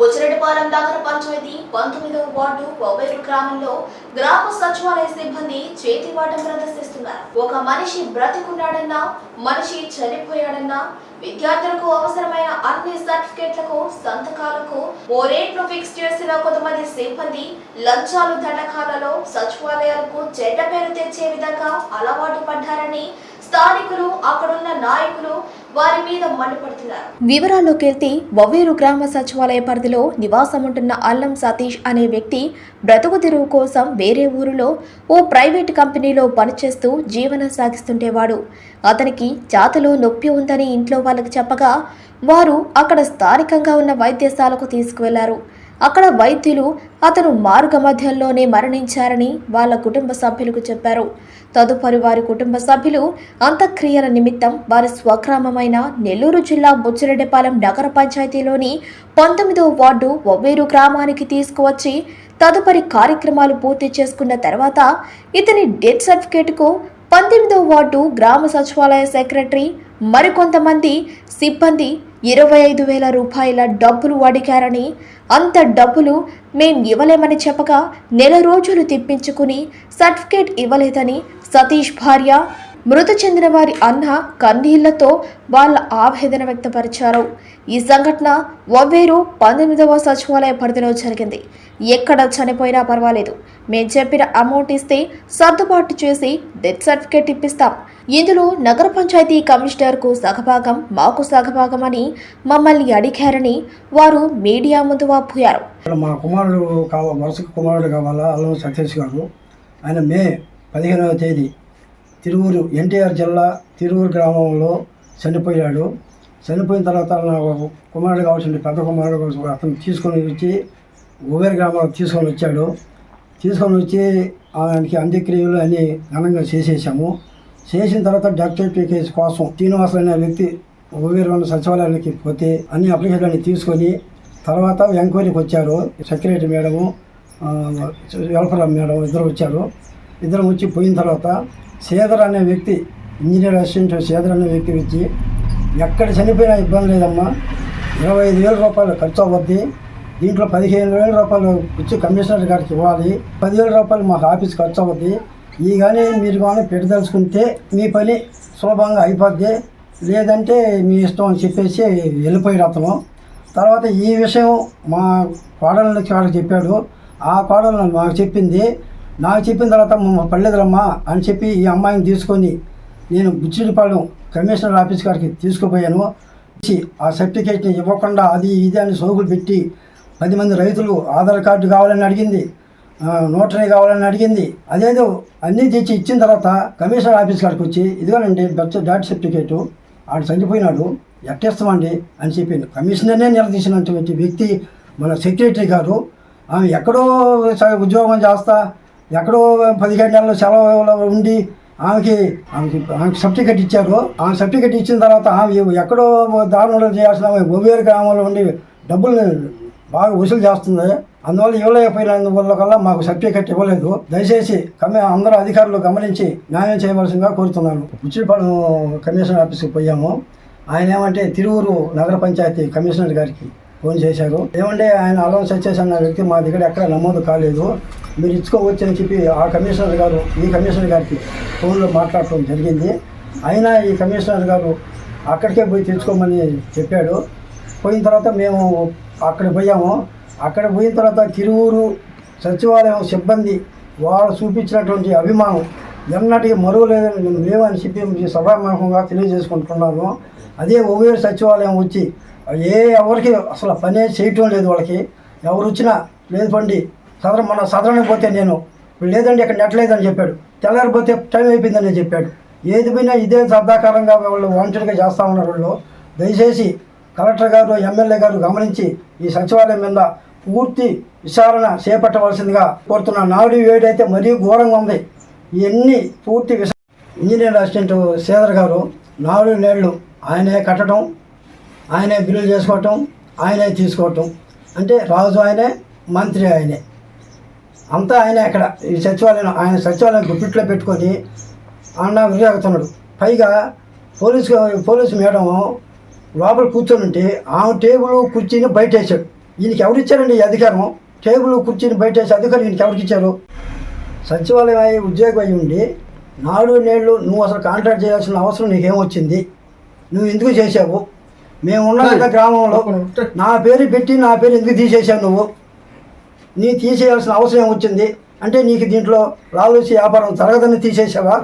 బుచ్చిరెడ్డిపాలెం నగర పంచాయతీ పంతొమ్మిదవ వార్డు కొవ్వేరు గ్రామంలో గ్రామ సచివాలయ సిబ్బంది చేతివాటం ప్రదర్శిస్తున్నారు. ఒక మనిషి బ్రతికున్నాడన్నా మనిషి చనిపోయాడన్నా విద్యార్థులకు అవసరమైన అన్ని సర్టిఫికేట్లకు సంతకాలకు ఓ రేట్లు ఫిక్స్ చేసిన కొంతమంది సిబ్బంది లంచాలు దండకాలలో సచివాలయాలకు చెడ్డ పేరు తెచ్చే విధంగా అలవాటు పడ్డారని స్థానికులు అక్కడున్న నాయకులు వారి మీద మండిపడుతున్నారు. వివరాల్లోకి వెళ్తే వవ్వేరు గ్రామ సచివాలయ పరిధిలో నివాసం ఉంటున్న అల్లం సతీష్ అనే వ్యక్తి బ్రతుకు తెరువు కోసం వేరే ఊరిలో ఓ ప్రైవేట్ కంపెనీలో పనిచేస్తూ జీవనం సాగిస్తుండేవాడు. అతనికి జాతలో నొప్పి ఉందని ఇంట్లో వాళ్ళకి చెప్పగా వారు అక్కడ స్థానికంగా ఉన్న వైద్యశాలకు తీసుకువెళ్ళారు. అక్కడ వైద్యులు అతను మార్గ మధ్యంలోనే మరణించారని వాళ్ళ కుటుంబ సభ్యులకు చెప్పారు. తదుపరి వారి కుటుంబ సభ్యులు అంత్యక్రియల నిమిత్తం వారి స్వగ్రామమైన నెల్లూరు జిల్లా బుచ్చిరెడ్డిపాలెం నగర పంచాయతీలోని పంతొమ్మిదవ వార్డు ఒవ్వేరు గ్రామానికి తీసుకువచ్చి తదుపరి కార్యక్రమాలు పూర్తి చేసుకున్న తర్వాత ఇతని డెత్ సర్టిఫికేట్కు పంతొమ్మిదవ వార్డు గ్రామ సచివాలయ సెక్రటరీ మరికొంతమంది సిబ్బంది ఇరవై ఐదు వేల రూపాయల డబ్బులు అడిగారని అంత డబ్బులు మేం ఇవ్వలేమని చెప్పగా నెల రోజులు తిప్పించుకుని సర్టిఫికేట్ ఇవ్వలేదని సతీష్ భార్య మృతి చెందిన వారి అన్న కన్నీళ్ళతో వాళ్ళ ఆవేదన వ్యక్తపరిచారు. ఈ సంఘటన ఒవ్వేరు పంతొమ్మిదవ సచివాలయ పరిధిలో జరిగింది. ఎక్కడ చనిపోయినా పర్వాలేదు. మేం చెప్పిన అమౌంట్ ఇస్తే సర్దుబాటు చేసి డెత్ సర్టిఫికేట్ ఇప్పిస్తాం. ఇందులో నగర పంచాయతీ కమిషనర్కు సగభాగం మాకు సగభాగం అని మమ్మల్ని అడిగారని వారు మీడియా ముందు వాపోయారు. మా కుమారుడు కావాలి వరుస కుమారుడు కావాలా? అల్లం సతీష్ గారు. ఆయన మే పదిహేనవ తేదీ తిరువురు ఎన్టీఆర్ జిల్లా తిరువురు గ్రామంలో చనిపోయాడు. చనిపోయిన తర్వాత నా కుమారుడు కావాల్సిన పెద్ద కుమారుడు అతను తీసుకొని వచ్చి ఉబేర్ గ్రామంలో తీసుకొని వచ్చాడు. తీసుకొని వచ్చి ఆయనకి అంత్యక్రియలు అని ఘనంగా చేసేసాము. చేసిన తర్వాత డాక్టర్ కేసు కోసం శ్రీనివాస్ అనే వ్యక్తి ఉబేర్ ఉన్న సచివాలయానికి పోతే అన్ని అప్లికేషన్లు తీసుకొని తర్వాత ఎంక్వైరీకి వచ్చారు. సెక్రటరీ మేడము ఆ, వెల్ఫేర్ మేడం ఇద్దరు వచ్చారు. ఇద్దరు వచ్చి పోయిన తర్వాత శ్రీధర్ అనే వ్యక్తి ఇంజనీర్ అసిస్టెంట్ శ్రీధర్ అనే వ్యక్తి వచ్చి ఎక్కడ చనిపోయినా ఇబ్బంది లేదమ్మా. ఇరవై ఐదు వేల రూపాయలు ఖర్చు అవుద్ది. దీంట్లో పదిహేను వేల రూపాయలు వచ్చి కమిషనర్ గారికి ఇవ్వాలి. పదివేల రూపాయలు మాకు ఆఫీస్ ఖర్చు అవుద్ది. ఈ కానీ మీరు కానీ పెట్టదలుచుకుంటే మీ పని సులభంగా అయిపోద్ది. లేదంటే మీ ఇష్టం అని చెప్పేసి వెళ్ళిపోయాడు అతను. తర్వాత ఈ విషయం మా కోడళ్ళకి వాళ్ళకి చెప్పాడు. ఆ కోడలు మాకు చెప్పింది నాకు చెప్పిన తర్వాత మా పల్లెదరమ్మా అని చెప్పి ఈ అమ్మాయిని తీసుకొని నేను బుచ్చిడిపాలెం కమిషనర్ ఆఫీస్ గారికి తీసుకుపోయాను. ఆ సర్టిఫికేట్ని ఇవ్వకుండా అది ఇది అని సోకులు పెట్టి పది మంది రైతులు ఆధార్ కార్డు కావాలని అడిగింది. నోటరీ కావాలని అడిగింది. అదేదో అన్నీ తెచ్చి ఇచ్చిన తర్వాత కమిషనర్ ఆఫీస్ కాడికి వచ్చి ఇదిగోనండి బర్త్ డాట్ సర్టిఫికేటు ఆడు చనిపోయినాడు ఎట్టేస్తామండి అని చెప్పింది కమిషనర్నే నిలదీసినటువంటి వ్యక్తి మన సెక్రటరీ గారు. ఆమె ఎక్కడో ఉద్యోగం చేస్తా ఎక్కడో పదిహేడు నెలలు సెలవులో ఉండి ఆమెకి ఆమెకి ఆమెకి సర్టిఫికెట్ ఇచ్చారు. ఆమె సర్టిఫికెట్ ఇచ్చిన తర్వాత ఆమె ఎక్కడో దారుణంలో చేయాల్సిన ఒబేరు గ్రామంలో ఉండి డబ్బులు బాగా వసూలు చేస్తుంది. అందువల్ల ఇవ్వలేకపోయినందువల్ల కల్లా మాకు సర్టిఫికెట్ ఇవ్వలేదు. దయచేసి కమి అందరూ అధికారులు గమనించి న్యాయం చేయవలసిందిగా కోరుతున్నాను. ఉచ్చిపాలెం కమిషనర్ ఆఫీస్కి పోయాము. ఆయన ఏమంటే తిరువురు నగర పంచాయతీ కమిషనర్ గారికి ఫోన్ చేశారు. ఏమంటే ఆయన అలౌన్స్ సక్సెస్ అన్న వ్యక్తి మా దగ్గర ఎక్కడ నమోదు కాలేదు. మీరు ఇచ్చుకోవచ్చు అని చెప్పి ఆ కమిషనర్ గారు ఈ కమిషనర్ గారికి ఫోన్లో మాట్లాడటం జరిగింది. అయినా ఈ కమిషనర్ గారు అక్కడికే పోయి తెచ్చుకోమని చెప్పాడు. పోయిన తర్వాత మేము అక్కడ పోయాము. అక్కడ పోయిన తర్వాత తిరువూరు సచివాలయం సిబ్బంది వారు చూపించినటువంటి అభిమానం ఎన్నటికి మరువు లేదని లేవని చెప్పి మీ సభాముఖంగా తెలియజేసుకుంటున్నాను. అదే ఒవ్వేరు సచివాలయం వచ్చి ఏ ఎవరికి అసలు పనే చేయటం లేదు వాళ్ళకి. ఎవరు వచ్చినా లేదు పండి సదరం మన సదరానికి పోతే నేను. లేదండి ఇక్కడ నెట్ లేదని చెప్పాడు. తెల్లారిపోతే టైం అయిపోయిందని చెప్పాడు. ఏది పోయినా ఇదే సర్దాకారంగా వాళ్ళు వాంటెడ్గా చేస్తూ ఉన్నారు వాళ్ళు. దయచేసి కలెక్టర్ గారు ఎమ్మెల్యే గారు గమనించి ఈ సచివాలయం మీద పూర్తి విచారణ చేపట్టవలసిందిగా కోరుతున్న. నాడు వేడైతే మరీ ఘోరంగా ఉంది. ఇవన్నీ పూర్తి విష ఇంజనీర్ అసిస్టెంట్ శ్రీధర్ గారు నాలుగు నేళ్ళు ఆయనే కట్టడం ఆయనే బిల్లు చేసుకోవటం ఆయనే తీసుకోవటం అంటే రాజు ఆయనే మంత్రి ఆయనే. అంతా ఆయనే అక్కడ. ఈ సచివాలయం ఆయన సచివాలయం గుప్పిట్లో పెట్టుకొని అన్న విజయగుతున్నాడు పైగా పోలీసు పోలీసు మేడం లోపల కూర్చొని ఉంటే ఆమె టేబుల్ కుర్చీని బయట వేసాడు ఈయనకి ఎవరిచ్చారండి ఈ అధికారం? టేబుల్ కుర్చీని బయట వేసి అధికారం ఈయనకి ఎవరికి ఇచ్చారు సచివాలయం అయి ఉద్యోగం అయి ఉండి నాడు నేళ్ళు నువ్వు అసలు కాంట్రాక్ట్ చేయాల్సిన అవసరం నీకేమొచ్చింది? నువ్వు ఎందుకు చేసావు మేము ఉన్నాం గ్రామంలో నా పేరు పెట్టి నా పేరు ఎందుకు తీసేసావు నువ్వు? నీ తీసేయాల్సిన అవసరం ఏమొచ్చింది అంటే నీకు దీంట్లో లాలూసి వ్యాపారం జరగదని తీసేసావా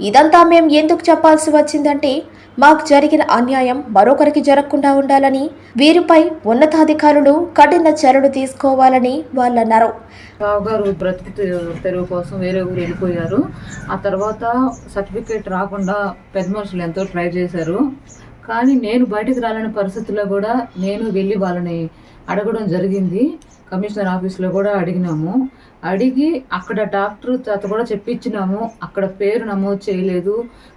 ఇదంతా మేం ఎందుకు చెప్పాల్సి వచ్చిందంటే మాకు జరిగిన అన్యాయం మరొకరికి జరగకుండా ఉండాలని వీరిపై ఉన్నతాధికారులు కఠిన చర్యలు తీసుకోవాలని వాళ్ళన్నారు రావు గారు బ్రతికి తెరువు కోసం వేరే ఊరు వెళ్ళిపోయారు. ఆ తర్వాత సర్టిఫికేట్ రాకుండా పెద్ద మనుషులు ఎంతో ట్రై చేశారు. కానీ నేను బయటకు రాలని పరిస్థితుల్లో కూడా నేను వెళ్ళి వాళ్ళని అడగడం జరిగింది. కమిషనర్ ఆఫీస్లో కూడా అడిగినాము. అడిగి అక్కడ డాక్టర్ చేత కూడా చెప్పించినాము. అక్కడ పేరు నమోదు చేయలేదు.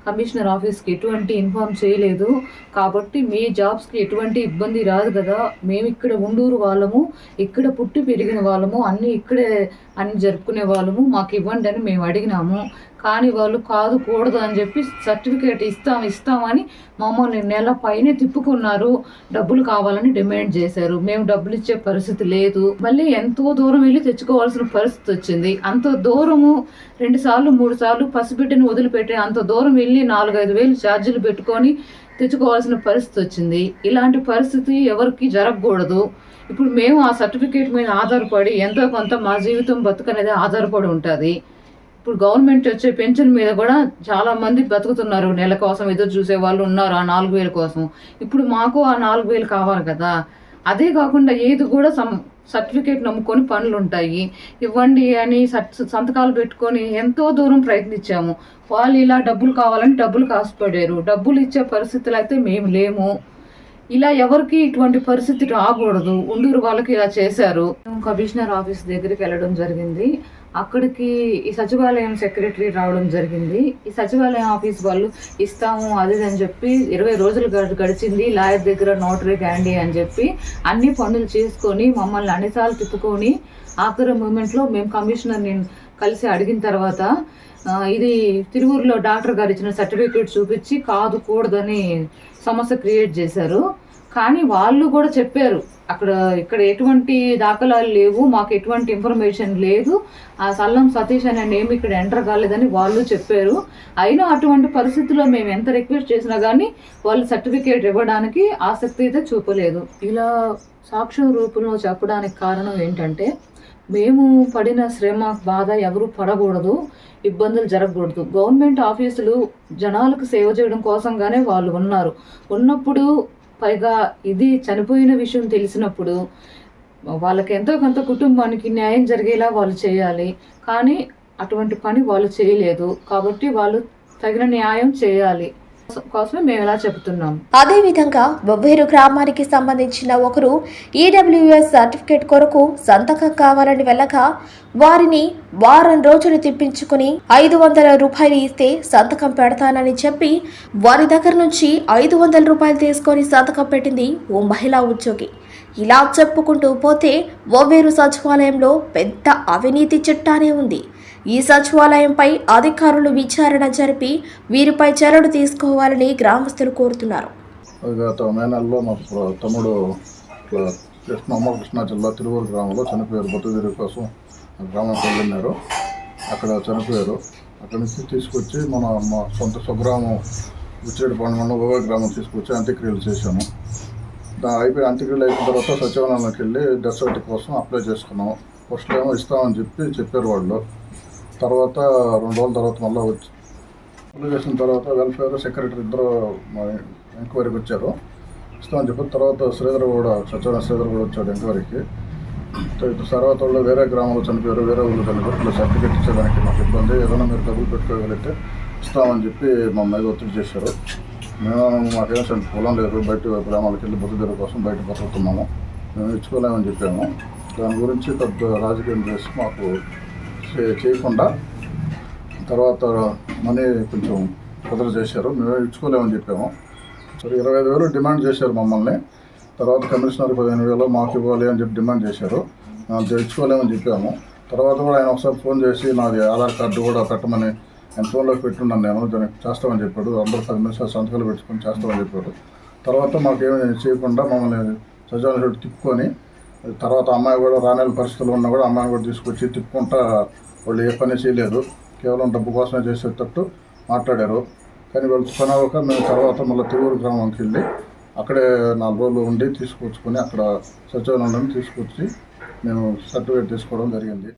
కమిషనర్ ఆఫీస్కి ఎటువంటి ఇన్ఫామ్ చేయలేదు. కాబట్టి మీ జాబ్స్కి ఎటువంటి ఇబ్బంది రాదు కదా. మేము ఇక్కడ ఉండూరు వాళ్ళము. ఇక్కడ పుట్టి పెరిగిన వాళ్ళము. అన్నీ ఇక్కడే అన్ని జరుపుకునే వాళ్ళము. మాకు ఇవ్వండి అని మేము అడిగినాము. కానీ వాళ్ళు కాదు కూడదు అని చెప్పి సర్టిఫికేట్ ఇస్తాం ఇస్తామని మమ్మల్ని నెల పైనే తిప్పుకున్నారు. డబ్బులు కావాలని డిమాండ్ చేశారు. మేము డబ్బులు ఇచ్చే పరిస్థితి లేదు. మళ్ళీ ఎంతో దూరం వెళ్ళి తెచ్చుకోవాల్సిన పరిస్థితి వచ్చింది. అంత దూరము రెండు సార్లు మూడు సార్లు పసిబిడ్డని వదిలిపెట్టి అంత దూరం వెళ్ళి నాలుగైదు వేలు ఛార్జీలు పెట్టుకొని తెచ్చుకోవాల్సిన పరిస్థితి వచ్చింది. ఇలాంటి పరిస్థితి ఎవరికి జరగకూడదు. ఇప్పుడు మేము ఆ సర్టిఫికేట్ మీద ఆధారపడి ఎంతో కొంత మా జీవితం బతుకనేది ఆధారపడి ఉంటుంది. ఇప్పుడు గవర్నమెంట్ వచ్చే పెన్షన్ మీద కూడా చాలా మంది బతుకుతున్నారు. నెల కోసం ఎదురు చూసే వాళ్ళు ఉన్నారు ఆ నాలుగు వేల కోసం. ఇప్పుడు మాకు ఆ నాలుగు వేలు కావాలి కదా. అదే కాకుండా ఏది కూడా సం సర్టిఫికేట్ నమ్ముకొని పనులు ఉంటాయి ఇవ్వండి అని సంతకాలు పెట్టుకొని ఎంతో దూరం ప్రయత్నించాము. వాళ్ళు ఇలా డబ్బులు కావాలని డబ్బులు కాసుపడారు. డబ్బులు ఇచ్చే పరిస్థితులు అయితే మేము లేము. ఇలా ఎవరికి ఇటువంటి పరిస్థితి రాకూడదు. ఉండూరు వాళ్ళకి ఇలా చేశారు. కమిషనర్ ఆఫీస్ దగ్గరికి వెళ్ళడం జరిగింది. అక్కడికి ఈ సచివాలయం సెక్రటరీ రావడం జరిగింది. ఈ సచివాలయం ఆఫీస్ వాళ్ళు ఇస్తాము అది అని చెప్పి ఇరవై రోజులు గడిచింది. లాయర్ దగ్గర నోటరీ క్యాండీ అని చెప్పి అన్ని పనులు చేసుకొని మమ్మల్ని అన్నిసార్లు తిప్పుకొని ఆఖరి మూమెంట్లో మేము కమిషనర్ని కలిసి అడిగిన తర్వాత ఇది తిరువూరులో డాక్టర్ గారు ఇచ్చిన సర్టిఫికేట్ చూపించి కాదు కూడదని సమస్య క్రియేట్ చేశారు. కానీ వాళ్ళు కూడా చెప్పారు అక్కడ ఇక్కడ ఎటువంటి దాఖలాలు లేవు మాకు ఎటువంటి ఇన్ఫర్మేషన్ లేదు. ఆ సల్లం సతీష్ అనే నేమ్ ఇక్కడ ఎంటర్ కాలేదని వాళ్ళు చెప్పారు. అయినా అటువంటి పరిస్థితుల్లో మేము ఎంత రిక్వెస్ట్ చేసినా కానీ వాళ్ళు సర్టిఫికేట్ ఇవ్వడానికి ఆసక్తి అయితే చూపలేదు. ఇలా సాక్ష్యం రూపంలో చెప్పడానికి కారణం ఏంటంటే మేము పడిన శ్రమ బాధ ఎవరు పడకూడదు ఇబ్బందులు జరగకూడదు. గవర్నమెంట్ ఆఫీసులు జనాలకు సేవ చేయడం కోసంగానే వాళ్ళు ఉన్నారు. ఉన్నప్పుడు పైగా ఇది చనిపోయిన విషయం తెలిసినప్పుడు వాళ్ళకి ఎంతో కొంత కుటుంబానికి న్యాయం జరిగేలా వాళ్ళు చేయాలి. కానీ అటువంటి పని వాళ్ళు చేయలేదు. కాబట్టి వాళ్ళు తగిన న్యాయం చేయాలి. కోసమే మేము ఇలా చెప్తున్నాం అదేవిధంగా బొబ్బేరు గ్రామానికి సంబంధించిన ఒకరు ఈడబ్ల్యూఎస్ సర్టిఫికేట్ కొరకు సంతకం కావాలని వెళ్ళగా వారిని వారం రోజులు తిప్పించుకుని ఐదు వందల రూపాయలు ఇస్తే సంతకం పెడతానని చెప్పి వారి దగ్గర నుంచి ఐదు వందల రూపాయలు తీసుకొని సంతకం పెట్టింది ఓ మహిళా ఉద్యోగి. ఇలా చెప్పుకుంటూ పోతే ఓవేరు సచివాలయంలో పెద్ద అవినీతి చిట్టానే ఉంది. ఈ సచివాలయంపై అధికారులు విచారణ జరిపి వీరిపై చర్యలు తీసుకోవాలని గ్రామస్తులు కోరుతున్నారు. గత మే నెలలో మా తమ్ముడు కృష్ణ అమ్మ జిల్లా తిరువూరు గ్రామంలో చనిపోయారు. బతుకుదిరి కోసం గ్రామానికి వెళ్ళినారు అక్కడ చనిపోయారు. అక్కడి నుంచి తీసుకొచ్చి మన మా సొంత స్వగ్రామం విచ్చేడు పండుగ ఓవే గ్రామం తీసుకొచ్చి అంత్యక్రియలు చేశాము. దా అయిపోయి అంత్యక్రియలు అయిపోయిన తర్వాత సచివాలయంలోకి వెళ్ళి డెత్ సర్టిఫికేట్ కోసం అప్లై చేసుకున్నాం ఫస్ట్ ఏమో ఇస్తామని చెప్పి చెప్పారు వాళ్ళు. తర్వాత రెండు రోజుల తర్వాత మళ్ళీ వచ్చి అప్లై చేసిన తర్వాత వెల్ఫేర్ సెక్రటరీ ఇద్దరు మా ఎంక్వైరీకి వచ్చారు. ఇస్తామని చెప్పిన తర్వాత శ్రీధర్ కూడా సత్యనారాయణ శ్రీధర్ కూడా వచ్చాడు ఎంక్వైరీకి. తర్వాత వాళ్ళు వేరే గ్రామంలో చనిపోయారు వేరే ఊళ్ళో చనిపోయారు. ఇట్లా సర్టిఫికేట్ ఇచ్చేదానికి మాకు ఇబ్బంది. ఏదైనా మీరు డబ్బులు పెట్టుకోగలిగితే ఇస్తామని చెప్పి మా మీద ఒత్తిడి చేశారు. మేము మాకేం పొలం లేదు బయట గ్రామాలకు వెళ్ళి బతుకుదెరువు కోసం బయట బతుకుతున్నాము. మేము ఇచ్చుకోలేమని చెప్పాము. దాని గురించి పెద్ద రాజకీయం చేసి మాకు చేయకుండా తర్వాత మనీ కొంచెం కుదర చేశారు. మేమే ఇచ్చుకోలేమని చెప్పాము. సరే ఇరవై ఐదు వేలు డిమాండ్ చేశారు మమ్మల్ని. తర్వాత కమిషనర్ పదిహేను వేలు మాకు ఇవ్వాలి అని చెప్పి డిమాండ్ చేశారు. తెచ్చుకోలేమని చెప్పాము. తర్వాత కూడా ఆయన ఒకసారి ఫోన్ చేసి నాది ఆధార్ కార్డు కూడా పెట్టమని ఆయన ఫోన్లోకి పెట్టున్నాను నేను. దానికి చేస్తామని చెప్పాడు. అందరూ పది నిమిషాలు సంతకాలు పెట్టుకొని చేస్తామని చెప్పాడు. తర్వాత మాకేమీ చేయకుండా మమ్మల్ని సజాల తిప్పుకొని తర్వాత అమ్మాయి కూడా రాని పరిస్థితులు ఉన్నా కూడా అమ్మాయిని కూడా తీసుకొచ్చి తిప్పుకుంటా వాళ్ళు ఏ పని చేయలేదు కేవలం డబ్బు కోసమే చేసేటట్టు మాట్లాడారు. కానీ వాళ్ళు పనవక మేము తర్వాత మళ్ళీ తిరువురు గ్రామంకి వెళ్ళి అక్కడే నాలుగు రోజులు ఉండి తీసుకొచ్చుకొని అక్కడ సచివాలయంలో తీసుకొచ్చి మేము సర్టిఫికేట్ తీసుకోవడం జరిగింది.